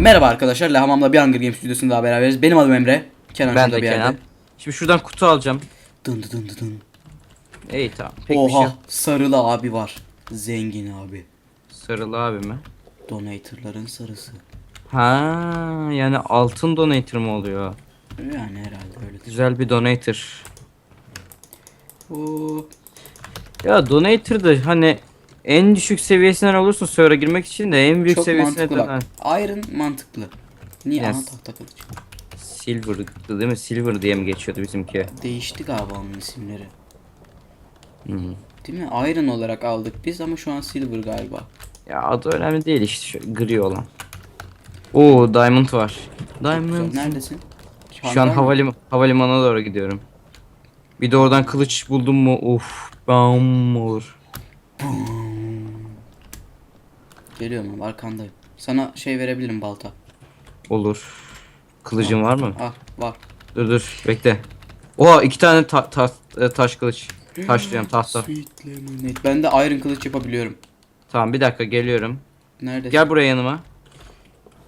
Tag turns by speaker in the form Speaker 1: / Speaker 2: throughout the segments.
Speaker 1: Merhaba arkadaşlar. Lahamam'la bir Hunger Games stüdyosunda daha beraberiz. Benim adım Emre. Kenan
Speaker 2: Ben de
Speaker 1: bir yerde.
Speaker 2: Kenan. Şimdi şuradan kutu alacağım.
Speaker 1: Dın dın dın dın.
Speaker 2: İyi tamam. Pek şey
Speaker 1: Oha
Speaker 2: yok.
Speaker 1: sarılı abi var. Zengin abi.
Speaker 2: Sarılı abi mi?
Speaker 1: Donatorların sarısı.
Speaker 2: Ha yani altın donator mu oluyor?
Speaker 1: Yani herhalde öyledir.
Speaker 2: Güzel bir donator.
Speaker 1: Oo.
Speaker 2: Ya donator da hani en düşük seviyesinden olursun server'a girmek için de en büyük
Speaker 1: Çok
Speaker 2: seviyesine
Speaker 1: mantıklı bak. Iron mantıklı. Niye
Speaker 2: Yes.
Speaker 1: ana tahta kılıç?
Speaker 2: Silver'dı değil mi? Silver diye mi geçiyordu bizimki?
Speaker 1: Değişti galiba onun isimleri.
Speaker 2: Hı.
Speaker 1: Değil mi? Iron olarak aldık biz ama şu an Silver galiba.
Speaker 2: Ya adı önemli değil işte şu gri olan. Oo diamond var. Diamond.
Speaker 1: Neredesin?
Speaker 2: Şu an
Speaker 1: Hangar mı?
Speaker 2: havalim havalimanına doğru gidiyorum. Bir de oradan kılıç buldum mu? Uf, bam olur.
Speaker 1: Geliyorum abi arkandayım. Sana şey verebilirim balta.
Speaker 2: Olur. Kılıcın var mı?
Speaker 1: Al var.
Speaker 2: Dur dur bekle. Oha iki tane ta- ta- e, taş kılıç. Taş diyorum tahta.
Speaker 1: Sweet lemonade. Ben de iron kılıç yapabiliyorum.
Speaker 2: Tamam bir dakika geliyorum.
Speaker 1: Neredesin?
Speaker 2: Gel buraya yanıma.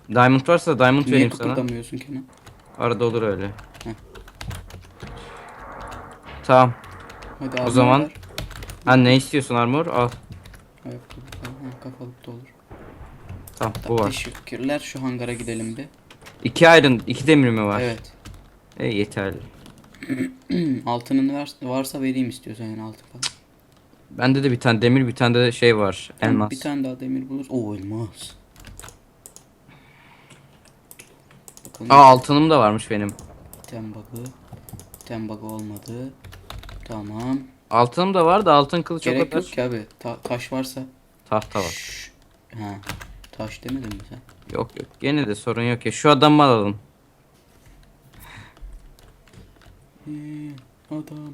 Speaker 2: Diamond varsa diamond
Speaker 1: Niye
Speaker 2: vereyim sana.
Speaker 1: kıpırdamıyorsun Kenan?
Speaker 2: Arada olur öyle.
Speaker 1: Heh.
Speaker 2: Tamam.
Speaker 1: Hadi
Speaker 2: O
Speaker 1: abi
Speaker 2: zaman-
Speaker 1: ver.
Speaker 2: Ha ne istiyorsun armor? Al.
Speaker 1: Ayakkabı falan. Ha, kafalık da olur.
Speaker 2: Tamam bu var.
Speaker 1: Teşekkürler. Şu hangara gidelim bir.
Speaker 2: İki iron, iki demir mi var?
Speaker 1: Evet.
Speaker 2: E yeterli.
Speaker 1: Altının var, varsa vereyim istiyorsan yani altın falan.
Speaker 2: Bende de bir tane demir, bir tane de şey var. Elmas.
Speaker 1: Bir tane daha demir buluruz. Oo elmas. Bakalım.
Speaker 2: Aa altınım da varmış benim.
Speaker 1: Ten bug'ı. Ten bug'ı olmadı. Tamam.
Speaker 2: Altınım da var da altın kılıç
Speaker 1: Gerek yok ki abi. Ta- taş varsa.
Speaker 2: Tahta var.
Speaker 1: Şşş. Ha. Taş demedin mi sen?
Speaker 2: Yok yok. Gene de sorun yok ya. Şu adamı alalım.
Speaker 1: Ee, adam.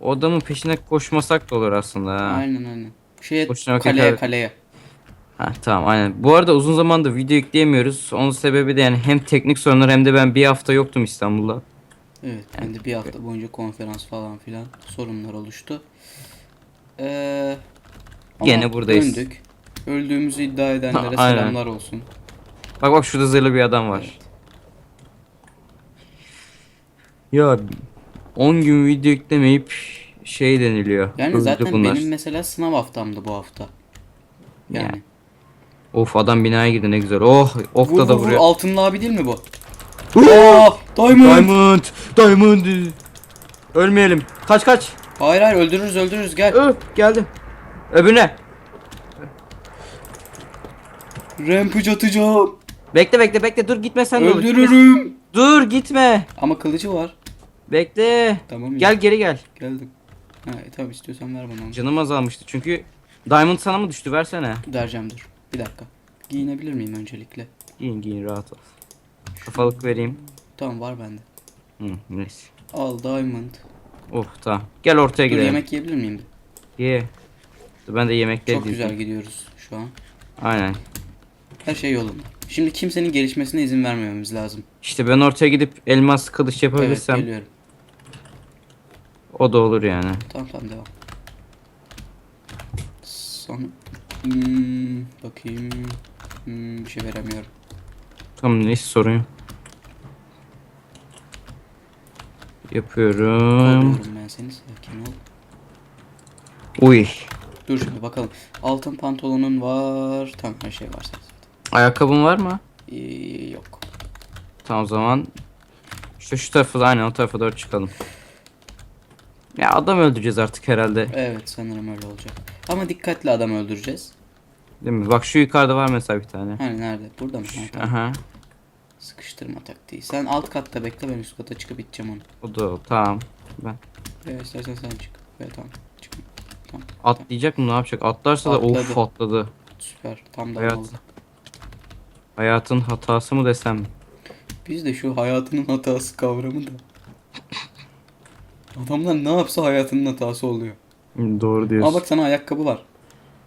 Speaker 2: O adamın peşine koşmasak da olur aslında ha.
Speaker 1: Aynen aynen. Şeye
Speaker 2: Boşuna
Speaker 1: kaleye kaleye.
Speaker 2: Ha tamam aynen. Bu arada uzun zamandır video yükleyemiyoruz. Onun sebebi de yani hem teknik sorunlar hem de ben bir hafta yoktum İstanbul'da.
Speaker 1: Evet. Ben de bir hafta boyunca konferans falan filan sorunlar oluştu. Ee, ama
Speaker 2: Gene buradayız.
Speaker 1: Döndük. Öldüğümüzü iddia edenlere
Speaker 2: Ha, aynen.
Speaker 1: selamlar olsun.
Speaker 2: Bak bak şurada zırhlı bir adam var.
Speaker 1: Evet.
Speaker 2: Ya 10 gün video yüklemeyip şey deniliyor.
Speaker 1: Yani
Speaker 2: Öldü
Speaker 1: zaten
Speaker 2: bunlar.
Speaker 1: benim mesela sınav haftamdı bu hafta. Yani.
Speaker 2: Yani. Of adam binaya girdi ne güzel. Oh okta
Speaker 1: Vur,
Speaker 2: da
Speaker 1: vur, vur,
Speaker 2: vuruyor.
Speaker 1: altınlı abi değil mi bu? Aa, Diamond.
Speaker 2: Diamond! Diamond! Ölmeyelim. Kaç kaç.
Speaker 1: Hayır hayır öldürürüz öldürürüz gel.
Speaker 2: Ö, geldim. Öbürüne.
Speaker 1: Rampage atacağım.
Speaker 2: Bekle bekle bekle dur gitme sen de. olur.
Speaker 1: Öldürürüm.
Speaker 2: Dur gitme.
Speaker 1: Ama kılıcı var.
Speaker 2: Bekle.
Speaker 1: Tamam ya.
Speaker 2: Gel geri gel.
Speaker 1: Geldim. Ha, e, tamam istiyorsan ver bana onu.
Speaker 2: Canım azalmıştı çünkü Diamond sana mı düştü versene.
Speaker 1: Dereceğim dur. Bir dakika. Giyinebilir miyim öncelikle?
Speaker 2: Giyin giyin rahat ol. Kafalık vereyim.
Speaker 1: Tamam var bende.
Speaker 2: Hı, neyse.
Speaker 1: Al diamond.
Speaker 2: Oh tamam. Gel ortaya
Speaker 1: Dur
Speaker 2: gidelim.
Speaker 1: yemek yiyebilir miyim?
Speaker 2: Ye. Dur ben de yemekleri
Speaker 1: Çok güzel
Speaker 2: dizeyim.
Speaker 1: gidiyoruz şu an.
Speaker 2: Aynen.
Speaker 1: Her şey yolunda. Şimdi kimsenin gelişmesine izin vermememiz lazım.
Speaker 2: İşte ben ortaya gidip elmas kılıç yapabilirsem
Speaker 1: Evet geliyorum.
Speaker 2: o da olur yani.
Speaker 1: Tamam tamam devam. Sonra... Hmm, bakayım. Hmm, bir şey veremiyorum.
Speaker 2: Tamam neyse sorun yok. Yapıyorum.
Speaker 1: Koruyorum ben seni sakin ol.
Speaker 2: Uy.
Speaker 1: Dur şimdi bakalım. Altın pantolonun var. Tamam her şey var zaten.
Speaker 2: Ayakkabın var mı?
Speaker 1: Ee, yok.
Speaker 2: Tamam o zaman. İşte şu tarafa aynen o tarafa doğru çıkalım. Ya adam öldüreceğiz artık herhalde.
Speaker 1: Evet sanırım öyle olacak. Ama dikkatli adam öldüreceğiz.
Speaker 2: Değil mi? Bak şu yukarıda var mesela bir tane.
Speaker 1: Hani nerede? Burada mı?
Speaker 2: Aha.
Speaker 1: Sıkıştırma taktiği. Sen alt katta bekle ben üst kata çıkıp iteceğim onu.
Speaker 2: O da o. Tamam. Ben
Speaker 1: Evet istersen sen çık. Evet tamam. Çık. Tamam.
Speaker 2: atlayacak mı ne yapacak? Atlarsa da of
Speaker 1: Atladı.
Speaker 2: atladı.
Speaker 1: Süper. Tam da
Speaker 2: Hayat.
Speaker 1: oldu.
Speaker 2: Hayatın hatası mı desem?
Speaker 1: Biz de şu hayatının hatası kavramı da. Adamlar ne yapsa hayatının hatası oluyor.
Speaker 2: Hı, Doğru diyorsun.
Speaker 1: Ama bak sana ayakkabı var.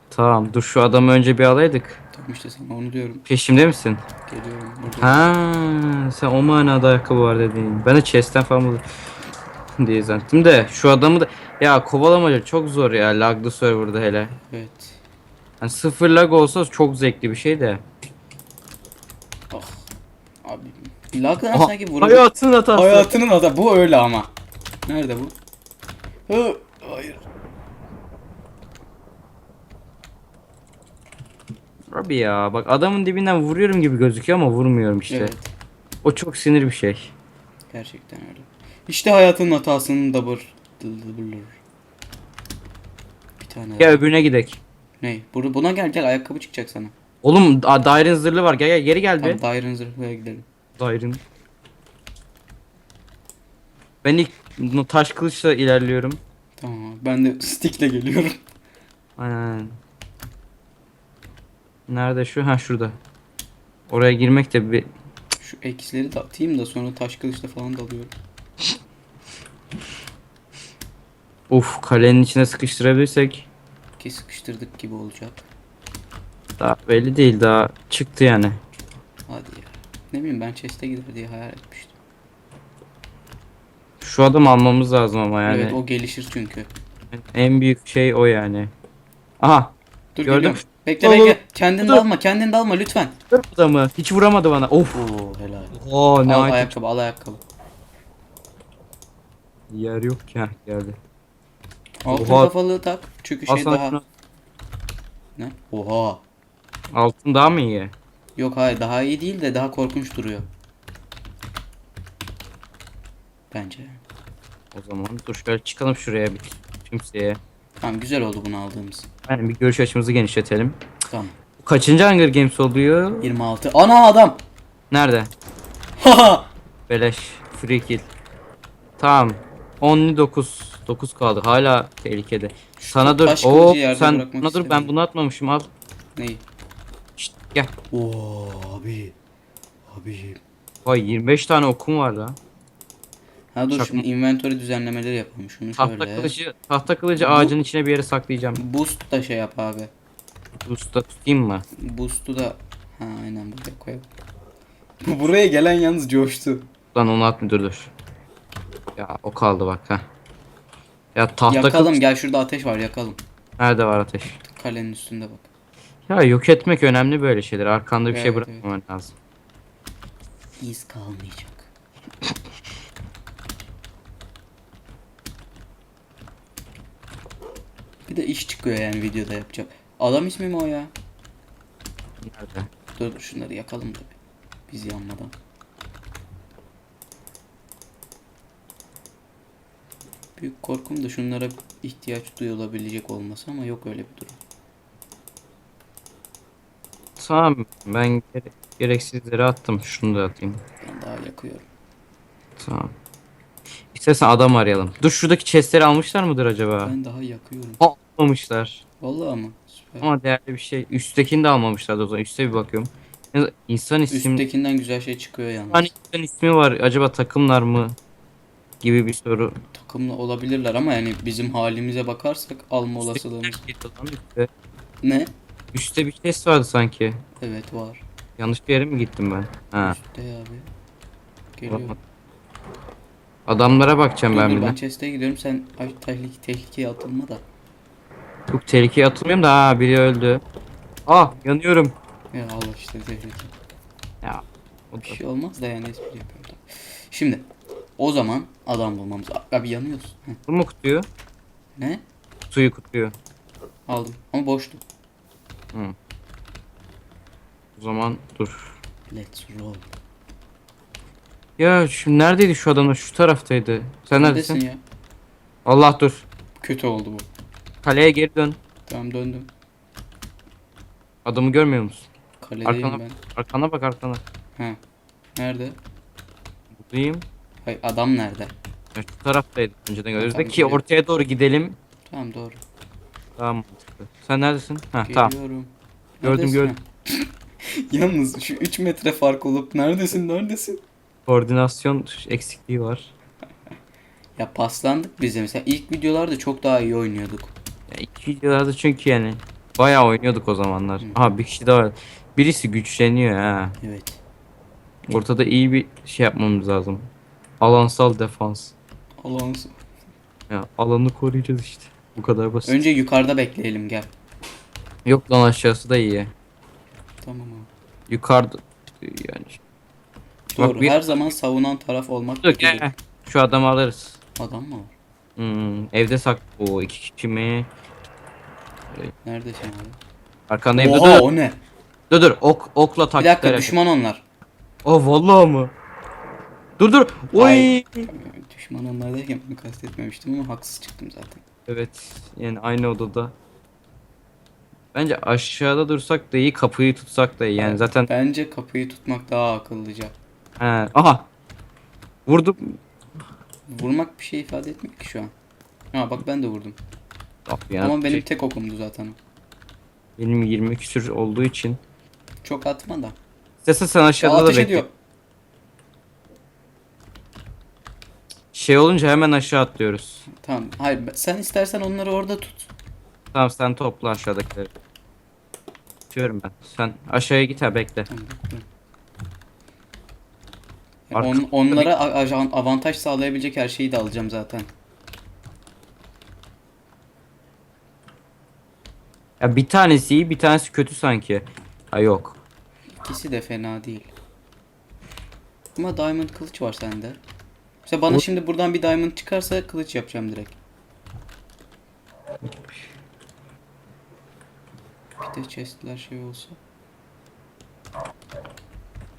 Speaker 2: Tamam dur şu adamı önce bir alaydık.
Speaker 1: Tamam işte sana onu diyorum.
Speaker 2: Peşimde misin?
Speaker 1: Geliyorum. Burada.
Speaker 2: Ha, sen o manada ayakkabı var dediğin. Ben de chest'ten falan buldum diye zannettim de şu adamı da ya kovalamaca çok zor ya laglı serverda hele.
Speaker 1: Evet.
Speaker 2: Hani sıfır lag olsa çok zevkli bir şey de.
Speaker 1: Abi lagdan
Speaker 2: Aha,
Speaker 1: sanki vuracak.
Speaker 2: hayatın hatası.
Speaker 1: Hayatının adı bu öyle ama. Nerede bu? Hı, hayır.
Speaker 2: Abi ya bak adamın dibinden vuruyorum gibi gözüküyor ama vurmuyorum işte.
Speaker 1: Evet.
Speaker 2: O çok sinir bir şey.
Speaker 1: Gerçekten öyle. İşte hayatının hatasının da bir bir tane
Speaker 2: Gel öbürüne gidek.
Speaker 1: Ne? Buna gel gel ayakkabı çıkacak sana.
Speaker 2: Oğlum a- dairenin zırhlı var. Gel gel geri gel be.
Speaker 1: Tamam dairenin zırhlıya gidelim.
Speaker 2: Dairenin. Ben ilk no- taş kılıçla ilerliyorum.
Speaker 1: Tamam ben de stickle geliyorum.
Speaker 2: Aynen. Nerede şu? Ha şurada. Oraya girmek de bir
Speaker 1: Şu eksileri de atayım da sonra taş kılıçla falan dalıyorum.
Speaker 2: Uf kalenin içine sıkıştırabilirsek
Speaker 1: Ki sıkıştırdık gibi olacak.
Speaker 2: Daha belli değil daha çıktı yani.
Speaker 1: Hadi ya. Ne bileyim ben chest'e gider diye hayal etmiştim.
Speaker 2: Şu adam almamız lazım ama yani.
Speaker 1: Evet o gelişir çünkü.
Speaker 2: En büyük şey o yani. Aha
Speaker 1: Dur
Speaker 2: Gördüm.
Speaker 1: geliyorum. Bekle
Speaker 2: Dur,
Speaker 1: bekle.
Speaker 2: dur.
Speaker 1: Kendin
Speaker 2: Dur.
Speaker 1: dalma kendin dalma lütfen.
Speaker 2: Dur adamı hiç vuramadı bana. Of.
Speaker 1: Oo helal.
Speaker 2: Oo ne
Speaker 1: al
Speaker 2: ayakkabı.
Speaker 1: ayakkabı al ayakkabı.
Speaker 2: Yer yok ya geldi.
Speaker 1: Altın
Speaker 2: Oha.
Speaker 1: kafalığı tak. Çünkü şey
Speaker 2: Aslan
Speaker 1: daha...
Speaker 2: şunu-
Speaker 1: Ne? Oha.
Speaker 2: Altın daha mı iyi?
Speaker 1: Yok hayır daha iyi değil de daha korkunç duruyor. Bence.
Speaker 2: O zaman dur şöyle çıkalım şuraya bir kimseye.
Speaker 1: Tamam güzel oldu bunu aldığımız.
Speaker 2: Yani bir görüş açımızı genişletelim.
Speaker 1: Tamam.
Speaker 2: Bu kaçıncı Hunger Games oluyor?
Speaker 1: 26. Ana adam.
Speaker 2: Nerede?
Speaker 1: Haha.
Speaker 2: Beleş. Free kill. Tamam. 10 9 9 kaldı. Hala tehlikede. Sana dur. Oo sen buna dur ben bunu atmamışım al.
Speaker 1: Neyi?
Speaker 2: Gel.
Speaker 1: Oo abi. Abi.
Speaker 2: Vay 25 tane okum var lan.
Speaker 1: Ha dur şimdi inventory düzenlemeleri yapalım. Şunu
Speaker 2: Tahta
Speaker 1: şöyle.
Speaker 2: kılıcı tahta kılıcı
Speaker 1: Bu-
Speaker 2: ağacın içine bir yere saklayacağım.
Speaker 1: Boost da şey yap abi.
Speaker 2: Usta tutayım mı?
Speaker 1: Boost'u da ha aynen buraya koyalım. Buraya gelen yalnız coştu.
Speaker 2: Lan onu atma dur dur. Ya o kaldı bak ha. Ya tahta
Speaker 1: yakalım
Speaker 2: kılıç
Speaker 1: gel şurada ateş var yakalım.
Speaker 2: nerede var ateş?
Speaker 1: Kalenin üstünde bak.
Speaker 2: Ya yok etmek önemli böyle şeyler. Arkanda bir şey
Speaker 1: Evet,
Speaker 2: bırakmaman lazım.
Speaker 1: İz kalmayacak. Bir de iş çıkıyor yani videoda yapacak. Adam ismi mi o ya?
Speaker 2: Nerede?
Speaker 1: Dur dur şunları yakalım da bir. Biz yanmadan. Büyük korkum da şunlara ihtiyaç duyulabilecek olması ama yok öyle bir durum.
Speaker 2: Tamam ben gere- gereksizleri attım. Şunu da atayım.
Speaker 1: Ben daha yakıyorum.
Speaker 2: Tamam. İstersen adam arayalım. Dur şuradaki chestleri almışlar mıdır acaba?
Speaker 1: Ben daha yakıyorum.
Speaker 2: Almamışlar.
Speaker 1: Vallahi ama süper.
Speaker 2: Ama değerli bir şey. Üsttekini de almamışlar o zaman. Üste bir bakıyorum. İnsan isim...
Speaker 1: Üsttekinden güzel şey çıkıyor yalnız.
Speaker 2: Hani insan ismi var. Acaba takımlar mı? Gibi bir soru.
Speaker 1: Takımla olabilirler ama yani bizim halimize bakarsak alma olasılığımız.
Speaker 2: Üstte,
Speaker 1: Ne?
Speaker 2: Üstte bir chest vardı sanki.
Speaker 1: Evet var.
Speaker 2: Yanlış bir yere mi gittim ben? Ha.
Speaker 1: Üstte abi. Geliyor.
Speaker 2: Adamlara bakacağım ben bir de.
Speaker 1: ben chest'e gidiyorum sen ay, tehlike, tehlikeye atılma da.
Speaker 2: Yok tehlikeye atılmıyorum da ha biri öldü. Ah yanıyorum.
Speaker 1: Ya Allah işte tehlike.
Speaker 2: Ya. O da-
Speaker 1: Bir şey olmaz da yani espri yapıyorum. da. Şimdi o zaman adam bulmamız. Abi yanıyorsun. Heh.
Speaker 2: Bu mu kutuyu?
Speaker 1: Ne?
Speaker 2: Kutuyu kutuyu.
Speaker 1: Aldım ama boştu.
Speaker 2: O zaman dur.
Speaker 1: Let's roll.
Speaker 2: Ya şimdi neredeydi şu adamlar? Şu taraftaydı. Sen neredesin?
Speaker 1: Ya?
Speaker 2: Allah dur.
Speaker 1: Kötü oldu bu.
Speaker 2: Kaleye geri dön.
Speaker 1: Tamam döndüm.
Speaker 2: Adamı görmüyor musun?
Speaker 1: Kaledeyim
Speaker 2: Arkana,
Speaker 1: ben.
Speaker 2: arkana bak arkana.
Speaker 1: Ha. Nerede?
Speaker 2: Buradayım.
Speaker 1: Hayır adam nerede?
Speaker 2: Ya şu taraftaydı önceden gördüğümüzde
Speaker 1: Tabii
Speaker 2: ki
Speaker 1: ki.
Speaker 2: ortaya doğru gidelim.
Speaker 1: Tamam doğru.
Speaker 2: Daha mantıklı. Sen neredesin? Ha tamam.
Speaker 1: Geliyorum.
Speaker 2: Gördüm,
Speaker 1: Neredesin?
Speaker 2: gördüm.
Speaker 1: Yalnız şu 3 metre fark olup neredesin neredesin?
Speaker 2: Koordinasyon eksikliği var.
Speaker 1: Ya paslandık biz de mesela ilk videolarda çok daha iyi oynuyorduk.
Speaker 2: Ya iki videolarda çünkü yani bayağı oynuyorduk o zamanlar. Aha bir kişi daha var. Birisi güçleniyor ha.
Speaker 1: Evet.
Speaker 2: Ortada iyi bir şey yapmamız lazım. Alansal defans.
Speaker 1: Allah'ın
Speaker 2: Ya alanı koruyacağız işte. Bu kadar basit.
Speaker 1: Önce yukarıda bekleyelim gel.
Speaker 2: Yok lan aşağısı da iyi.
Speaker 1: Tamam abi.
Speaker 2: Yukarıda yani
Speaker 1: Doğru.
Speaker 2: bir-
Speaker 1: Her zaman savunan taraf olmak
Speaker 2: Dur gel.
Speaker 1: değil.
Speaker 2: Şu adamı alırız.
Speaker 1: Adam mı var?
Speaker 2: Hmm, evde sak. O iki kişi mi?
Speaker 1: Neredesin abi?
Speaker 2: Arkandayım. Dur
Speaker 1: Oha
Speaker 2: dur.
Speaker 1: o ne?
Speaker 2: Dur dur. Ok, okla
Speaker 1: Bir
Speaker 2: taktikler.
Speaker 1: dakika
Speaker 2: yap.
Speaker 1: düşman onlar.
Speaker 2: Oh vallahi mı? Dur dur. Oy.
Speaker 1: Ay. Düşman onlar derken bunu kastetmemiştim ama haksız çıktım zaten.
Speaker 2: Evet. Yani aynı odada. Bence aşağıda dursak da iyi, kapıyı tutsak da iyi. Yani zaten
Speaker 1: Bence kapıyı tutmak daha akıllıca.
Speaker 2: He. Aha. Vurdum.
Speaker 1: Vurmak bir şey ifade etmiyor ki şu an. Ha bak ben de vurdum.
Speaker 2: Ah, ya,
Speaker 1: Ama benim
Speaker 2: şey,
Speaker 1: tek okumdu zaten. o.
Speaker 2: benim 20 küsür olduğu için.
Speaker 1: Çok atma da.
Speaker 2: İstersen sen
Speaker 1: Aa,
Speaker 2: aşağıda da
Speaker 1: ateş
Speaker 2: bekle.
Speaker 1: ediyor.
Speaker 2: Şey olunca hemen aşağı atlıyoruz.
Speaker 1: Tamam. Hayır ben- sen istersen onları orada tut.
Speaker 2: Tamam sen topla aşağıdakileri. Tutuyorum ben. Sen aşağıya git ha bekle.
Speaker 1: Tamam, bekliyorum. Ya
Speaker 2: Arka-
Speaker 1: on- onlara a- ajan- avantaj sağlayabilecek her şeyi de alacağım zaten.
Speaker 2: Ya bir tanesi iyi bir tanesi kötü sanki. Ha yok.
Speaker 1: İkisi de fena değil. Ama diamond kılıç var sende. Mesela bana
Speaker 2: Bu-
Speaker 1: şimdi buradan bir diamond çıkarsa kılıç yapacağım direkt. Bir de chestler şey olsa.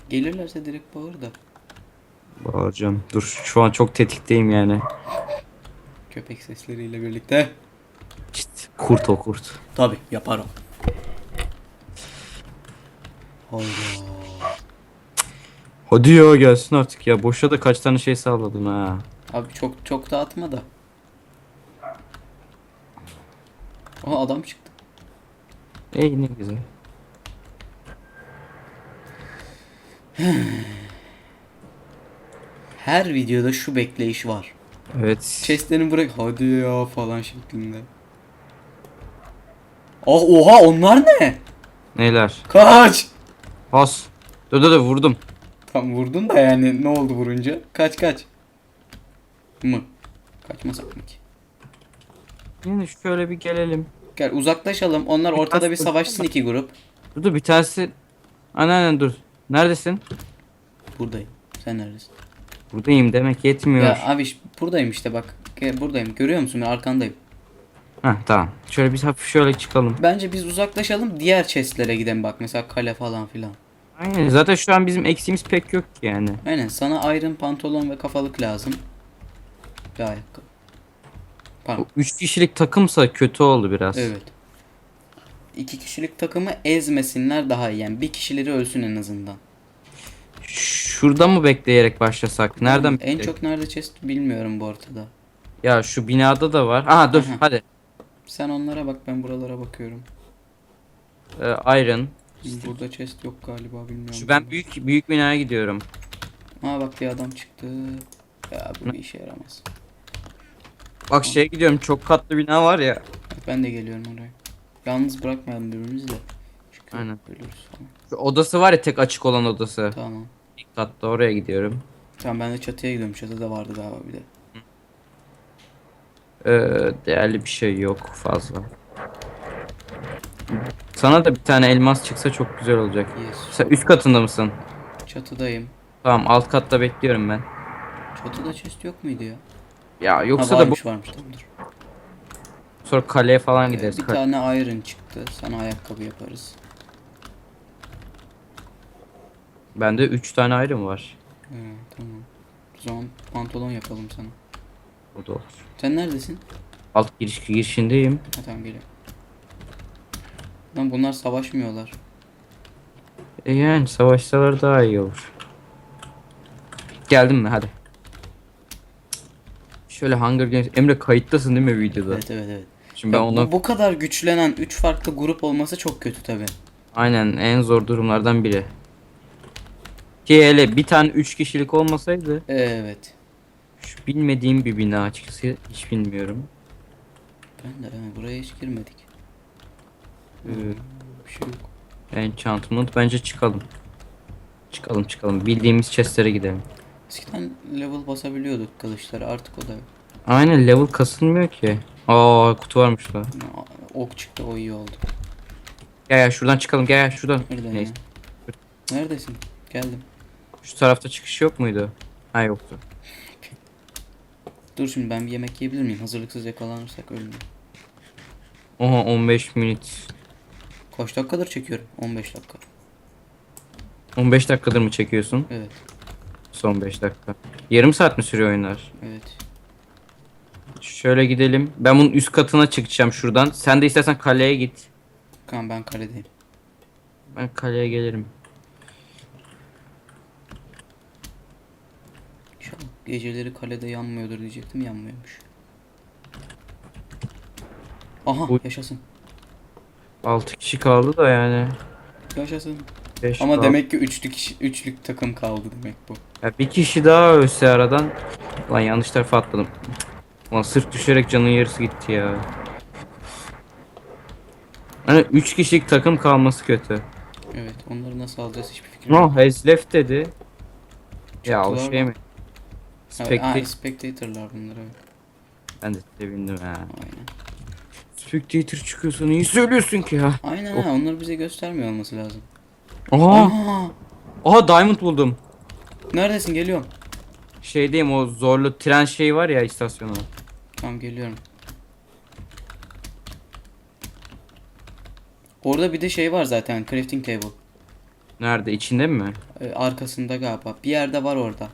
Speaker 1: Gelirlerse direkt bağır da.
Speaker 2: Bağıracağım. Dur şu an çok tetikteyim yani.
Speaker 1: Köpek sesleriyle birlikte.
Speaker 2: İşte kurt o kurt.
Speaker 1: Tabi yaparım. Hayda.
Speaker 2: Hadi ya gelsin artık ya. Boşa da kaç tane şey sağladın ha.
Speaker 1: Abi çok çok da atma da. Aha adam çıktı.
Speaker 2: Ey ne güzel.
Speaker 1: Her videoda şu bekleyiş var.
Speaker 2: Evet.
Speaker 1: Chestlerini bırak hadi ya falan şeklinde. Ah oha onlar ne?
Speaker 2: Neler?
Speaker 1: Kaç.
Speaker 2: Has. Dur dur dur vurdum.
Speaker 1: Tam vurdun da yani ne oldu vurunca? Kaç kaç. Mı? Kaçmasak mı ki?
Speaker 2: Yine şöyle bir gelelim.
Speaker 1: Gel uzaklaşalım. Onlar ortada bir savaşsın iki grup.
Speaker 2: Dur dur bir tanesi. Aynen dur. Neredesin?
Speaker 1: Buradayım. Sen neredesin?
Speaker 2: Buradayım demek yetmiyor.
Speaker 1: Ya abi buradayım işte bak. Gel, buradayım. Görüyor musun? Ben arkandayım.
Speaker 2: Heh tamam. Şöyle biz hafif şöyle çıkalım.
Speaker 1: Bence biz uzaklaşalım. Diğer chestlere gidelim bak. Mesela kale falan filan.
Speaker 2: Aynen zaten şu an bizim eksiğimiz pek yok ki yani.
Speaker 1: Aynen sana iron pantolon ve kafalık lazım. Bir ayakkabı. Pardon.
Speaker 2: Üç kişilik takımsa kötü oldu biraz.
Speaker 1: Evet. İki kişilik takımı ezmesinler daha iyi. Yani bir kişileri ölsün en azından.
Speaker 2: Şurada mı bekleyerek başlasak? Nereden
Speaker 1: En
Speaker 2: bekleyerek?
Speaker 1: çok nerede chest bilmiyorum bu ortada.
Speaker 2: Ya şu binada da var. Aha dur
Speaker 1: Aha.
Speaker 2: hadi.
Speaker 1: Sen onlara bak ben buralara bakıyorum.
Speaker 2: Ee, iron.
Speaker 1: Burada chest yok galiba bilmiyorum.
Speaker 2: Şu ben büyük büyük binaya gidiyorum.
Speaker 1: Aa bak bir adam çıktı. Ya bu bir işe yaramaz.
Speaker 2: Bak şeye gidiyorum çok katlı bina var ya.
Speaker 1: Ben de geliyorum oraya. Yalnız bırakmayalım birbirimizi de. Çünkü
Speaker 2: Aynen.
Speaker 1: ölürüz falan.
Speaker 2: Şu odası var ya tek açık olan odası.
Speaker 1: Tamam.
Speaker 2: İlk katta oraya gidiyorum.
Speaker 1: Tamam ben de çatıya gidiyorum. Çatıda vardı galiba bir de.
Speaker 2: Ee, değerli bir şey yok fazla. Sana da bir tane elmas çıksa çok güzel olacak.
Speaker 1: Yes.
Speaker 2: Sen üst katında mısın?
Speaker 1: Çatıdayım.
Speaker 2: Tamam alt katta bekliyorum ben.
Speaker 1: Çatıda chest yok muydu ya?
Speaker 2: Ya yoksa
Speaker 1: ha,
Speaker 2: da bu
Speaker 1: varmış varmış tamamdır.
Speaker 2: sonra kaleye falan
Speaker 1: Ee,
Speaker 2: gideriz.
Speaker 1: bir tane iron çıktı. Sana ayakkabı yaparız.
Speaker 2: Bende 3 tane ayrım var.
Speaker 1: Ee, tamam. O zaman pantolon yapalım sana.
Speaker 2: O da olur.
Speaker 1: Sen neredesin?
Speaker 2: Alt giriş girişindeyim.
Speaker 1: Ha tamam geliyorum. Lan bunlar savaşmıyorlar.
Speaker 2: E yani savaşsalar daha iyi olur. Geldin mi hadi. Şöyle Hunger Games. Emre kayıttasın değil mi videoda?
Speaker 1: Evet evet evet.
Speaker 2: Şimdi ben
Speaker 1: Ya
Speaker 2: ondan
Speaker 1: bu, bu kadar güçlenen 3 farklı grup olması çok kötü tabi.
Speaker 2: aynen en zor durumlardan biri. Ki hele bir tane 3 kişilik olmasaydı
Speaker 1: Evet.
Speaker 2: şu bilmediğim bir bina açıkçası hiç bilmiyorum.
Speaker 1: Ben de evet, buraya hiç girmedik.
Speaker 2: Ee,
Speaker 1: Bir şey yok.
Speaker 2: enchantment bence çıkalım. Çıkalım çıkalım. Bildiğimiz chestlere gidelim.
Speaker 1: Eskiden level basabiliyorduk kılıçları artık o da yok.
Speaker 2: Aynen level kasılmıyor ki. Aa kutu varmış da.
Speaker 1: Ya, Ok çıktı o iyi oldu.
Speaker 2: Gel gel şuradan çıkalım gel gel şuradan.
Speaker 1: Nereden
Speaker 2: Neyse.
Speaker 1: ya? Neredesin? Geldim.
Speaker 2: Şu tarafta çıkış yok muydu? Ha yoktu.
Speaker 1: Dur şimdi ben bir yemek yiyebilir miyim? Hazırlıksız yakalanırsak ölmeyeyim.
Speaker 2: Oha 15 minut.
Speaker 1: Kaç dakikadır çekiyorum? 15 dakika.
Speaker 2: 15 dakikadır mı çekiyorsun?
Speaker 1: Evet.
Speaker 2: Son 5 dakika. Yarım saat mi sürüyor oyunlar?
Speaker 1: Evet.
Speaker 2: Şöyle gidelim. Ben bunun üst katına çıkacağım şuradan. Sen de istersen kaleye git.
Speaker 1: Tamam ben kaledeyim.
Speaker 2: Ben kaleye gelirim.
Speaker 1: İnşallah geceleri kalede yanmıyordur diyecektim yanmıyormuş. Aha
Speaker 2: Bu-
Speaker 1: yaşasın.
Speaker 2: 6 kişi kaldı da yani.
Speaker 1: Yaşasın.
Speaker 2: 5
Speaker 1: Ama demek ki üçlük iş- üçlük takım kaldı demek bu.
Speaker 2: Ya bir kişi daha ölse aradan. Lan yanlış tarafa atladım. Lan sırf düşerek canın yarısı gitti ya. Hani 3 kişilik takım kalması kötü.
Speaker 1: Evet onları nasıl alacağız hiçbir fikrim yok.
Speaker 2: No has left dedi. Ya o şey
Speaker 1: mı?
Speaker 2: mi?
Speaker 1: Ha,
Speaker 2: Spectate
Speaker 1: ha, spectator'lar bunlar evet.
Speaker 2: ben de sevindim ha.
Speaker 1: Aynen.
Speaker 2: Spectator çıkıyorsun iyi söylüyorsun ki ya.
Speaker 1: Aynen
Speaker 2: Oh.
Speaker 1: ha onları bize göstermiyor olması lazım.
Speaker 2: Aha,
Speaker 1: Aa,
Speaker 2: aha diamond buldum.
Speaker 1: neredesin geliyorum.
Speaker 2: Şeydeyim o zorlu tren şeyi var ya istasyonu.
Speaker 1: Tamam geliyorum. Orada bir de şey var zaten crafting table.
Speaker 2: Nerede içinde mi?
Speaker 1: Ee, arkasında galiba. Bir yerde var orada.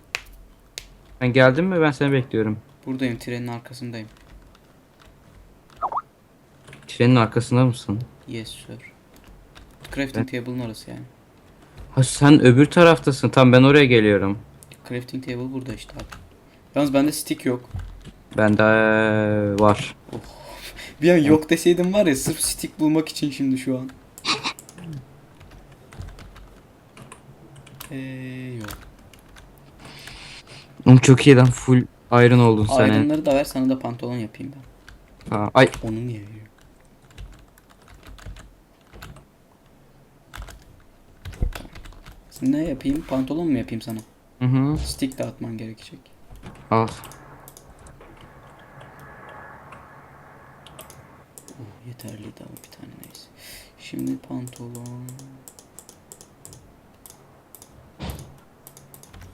Speaker 2: Ben geldim mi ben seni bekliyorum.
Speaker 1: Buradayım trenin arkasındayım.
Speaker 2: Trenin arkasında mısın?
Speaker 1: Yes sir. Crafting table'ın orası yani.
Speaker 2: Ha sen öbür taraftasın. Tam ben oraya geliyorum.
Speaker 1: Crafting table burada işte abi. Yalnız bende stick yok.
Speaker 2: Bende var.
Speaker 1: Bir an yok deseydim var ya sırf stick bulmak için şimdi şu an. Eee yok.
Speaker 2: Oğlum çok iyi lan full iron oldun sen.
Speaker 1: Aydınları da ver sana da pantolon yapayım ben.
Speaker 2: Ha, ay
Speaker 1: Onu niye veriyor? Ne yapayım? Pantolon mu yapayım sana?
Speaker 2: hı hı.
Speaker 1: Stick de atman gerekecek.
Speaker 2: Al.
Speaker 1: Oh, yeterli daha bir tane neyse. Şimdi pantolon.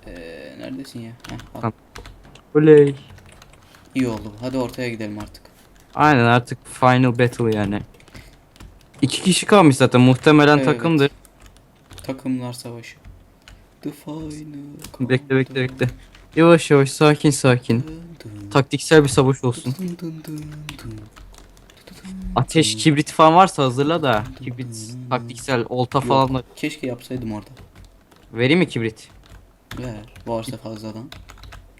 Speaker 1: Ee, neredesin ya? Heh, al.
Speaker 2: Oley.
Speaker 1: İyi oldu. Hadi ortaya gidelim artık.
Speaker 2: Aynen artık final battle yani. İki kişi kalmış zaten muhtemelen
Speaker 1: Evet.
Speaker 2: takımdır.
Speaker 1: Takımlar savaşı. The final.
Speaker 2: Bekle bekle bekle. Yavaş yavaş sakin sakin. Taktiksel bir savaş olsun. Ateş kibrit falan varsa hazırla da. Kibrit taktiksel olta falan da.
Speaker 1: Keşke yapsaydım orada.
Speaker 2: Vereyim mi kibrit?
Speaker 1: Ver. Varsa fazladan.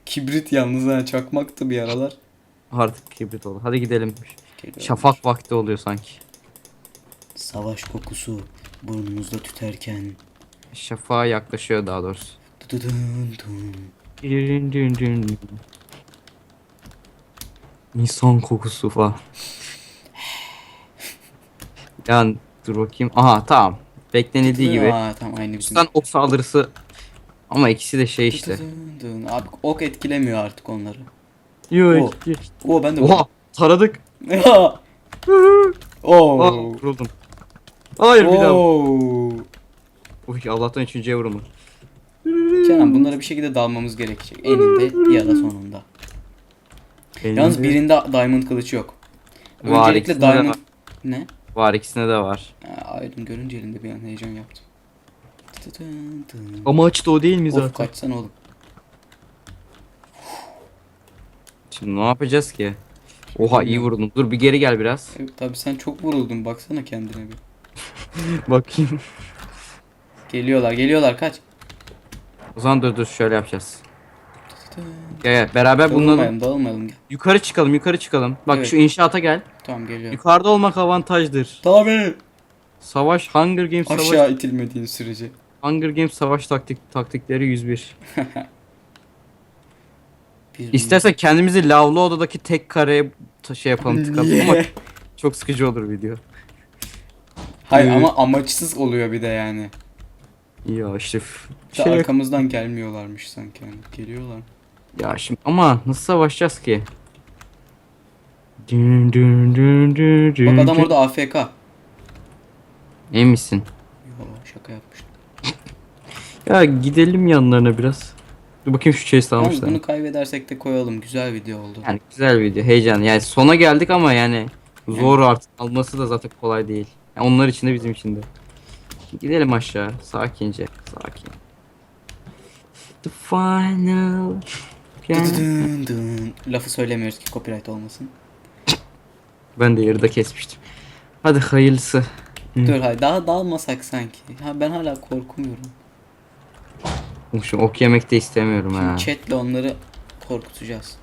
Speaker 1: Kibrit yalnız ha çakmaktı bir aralar.
Speaker 2: Artık kibrit oldu. Hadi gidelim. Şafak vakti oluyor sanki.
Speaker 1: Savaş kokusu burnumuzda tüterken.
Speaker 2: Şafağa yaklaşıyor daha doğrusu.
Speaker 1: Dıdıdın dın.
Speaker 2: Dün dün dün. Nisan kokusu falan. Yani dur bakayım. Aha tamam. Beklenildiği gibi.
Speaker 1: Aa, tamam aynı bizim.
Speaker 2: Sen ok saldırısı ama ikisi de şey işte.
Speaker 1: Dıdıdın dın. Abi ok etkilemiyor artık onları.
Speaker 2: Yok.
Speaker 1: Oo ben de
Speaker 2: Oha taradık.
Speaker 1: Oo.
Speaker 2: Aa, vuruldum. Hayır bir daha.
Speaker 1: Oo.
Speaker 2: Uy Allah'tan üçüncüye vuruldu.
Speaker 1: Kenan bunlara bir şekilde dalmamız gerekecek. Eninde ya da sonunda. Yalnız birinde diamond kılıç yok.
Speaker 2: Var,
Speaker 1: Öncelikle
Speaker 2: ikisinde de
Speaker 1: diamond...
Speaker 2: var.
Speaker 1: Ne?
Speaker 2: Var ikisinde de var.
Speaker 1: Ha, Iron görünce elinde bir an heyecan yaptım. Tın.
Speaker 2: Amaç da o değil mi
Speaker 1: Of kaçsana oğlum.
Speaker 2: Şimdi ne yapacağız ki? Oha iyi vurdum. Dur bir geri gel biraz.
Speaker 1: Evet, tabii sen çok vuruldun baksana kendine bir.
Speaker 2: Bakayım.
Speaker 1: Geliyorlar geliyorlar kaç.
Speaker 2: O zaman dur dur şöyle yapacağız. Gel gel beraber bunları
Speaker 1: Dağılmayalım dağılmayalım gel.
Speaker 2: yukarı çıkalım yukarı çıkalım. Bak
Speaker 1: Evet.
Speaker 2: şu inşaata gel.
Speaker 1: Tamam geliyorum.
Speaker 2: Yukarıda olmak avantajdır.
Speaker 1: Tabii.
Speaker 2: Savaş Hunger Games savaş
Speaker 1: Aşağı itilmediğin sürece.
Speaker 2: Hunger Games savaş taktik taktikleri 101.
Speaker 1: Bir
Speaker 2: İstersen kendimizi lavlı odadaki tek kareye ta- şey yapalım tıkalım ama
Speaker 1: Niye?
Speaker 2: çok sıkıcı olur video.
Speaker 1: Hayır ama amaçsız oluyor bir de yani.
Speaker 2: Ya işte şey
Speaker 1: arkamızdan gelmiyorlarmış sanki. Yani. Geliyorlar.
Speaker 2: ya şimdi ama nasıl savaşacağız ki? Dün dün dün dün dün
Speaker 1: Bak adam
Speaker 2: dün.
Speaker 1: orada AFK.
Speaker 2: Emin misin?
Speaker 1: Yo şaka yapmıştım.
Speaker 2: Ya gidelim yanlarına biraz. Dur bakayım şu chest
Speaker 1: Yalnız
Speaker 2: almışlar.
Speaker 1: bunu kaybedersek de koyalım. Güzel video oldu.
Speaker 2: Yani güzel video, heyecan. Yani sona geldik ama yani zor artık. Alması da zaten kolay değil. Yani onlar için de bizim için de. Gidelim aşağı. Sakince. Sakin. The final. Yani-
Speaker 1: Dıdıdın dın. Lafı söylemiyoruz ki copyright olmasın.
Speaker 2: Ben de yarıda kesmiştim. Hadi hayırlısı. Hı.
Speaker 1: Dur hayır daha dalmasak sanki. Ha ben hala korkmuyorum.
Speaker 2: Şu ok yemek de istemiyorum ha.
Speaker 1: Chatle onları korkutacağız.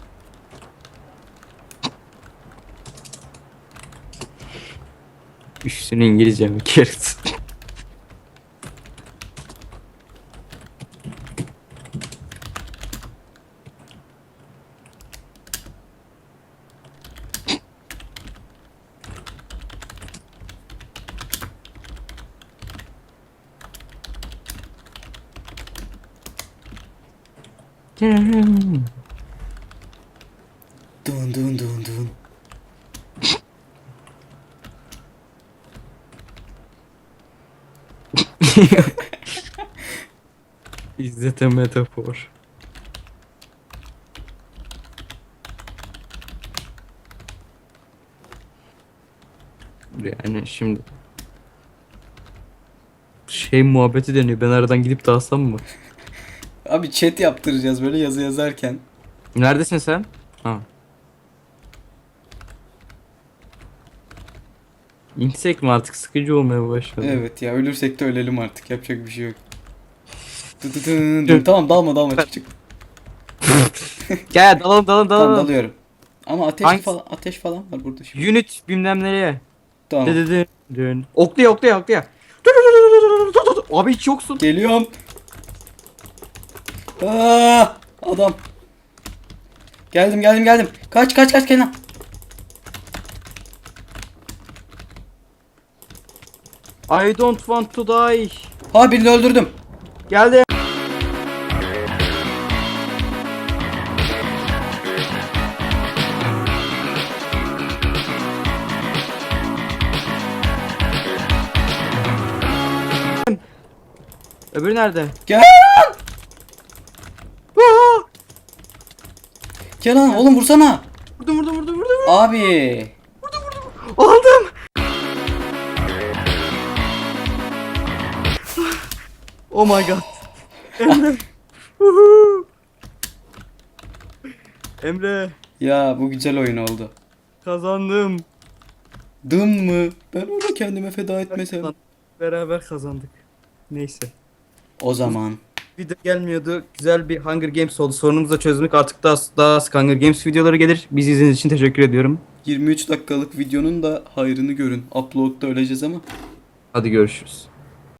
Speaker 2: Üstüne İngilizce mi keriz?
Speaker 1: Dun dun dun dun.
Speaker 2: A metaphor? Yani şimdi şey muhabbeti deniyor. Ben aradan gidip dağılsam mı?
Speaker 1: Abi chat yaptıracağız böyle yazı yazarken.
Speaker 2: Neredesin sen? Ha. İnsek mi artık sıkıcı olmaya başladı.
Speaker 1: Evet ya ölürsek de ölelim artık. Yapacak bir şey yok. Dı. Tamam dalma dalma çık çık.
Speaker 2: Gel dalalım dalalım
Speaker 1: Tamam
Speaker 2: dalalım.
Speaker 1: dalıyorum. Ama ateş
Speaker 2: Hangisi?
Speaker 1: falan ateş falan var burada şimdi.
Speaker 2: Unit bilmem nereye.
Speaker 1: Tamam.
Speaker 2: Dın dın dın dın. Okluya okluya okluya. Abi hiç yoksun.
Speaker 1: Geliyorum. Aa, adam. Geldim geldim geldim. Kaç kaç kaç Kenan.
Speaker 2: I don't want to die.
Speaker 1: Ha birini öldürdüm.
Speaker 2: Geldi. Öbürü nerede?
Speaker 1: Gel. Kenan oğlum vursana.
Speaker 2: Vurdum vurdum vurdum vurdum.
Speaker 1: Abi.
Speaker 2: Oh my god. Emre. Huhu. Emre
Speaker 1: Ya bu güzel oyun oldu.
Speaker 2: kazandım.
Speaker 1: Dım mı? Ben onu kendime feda etmesem.
Speaker 2: Beraber kazandık. Neyse.
Speaker 1: O zaman.
Speaker 2: Video gelmiyordu. Güzel bir Hunger Games oldu. Sorunumuzu da çözdük. Artık daha, daha sık Hunger Games videoları gelir. Bizi izlediğiniz için teşekkür ediyorum.
Speaker 1: 23 dakikalık videonun da hayrını görün. Upload'da öleceğiz ama.
Speaker 2: Hadi görüşürüz.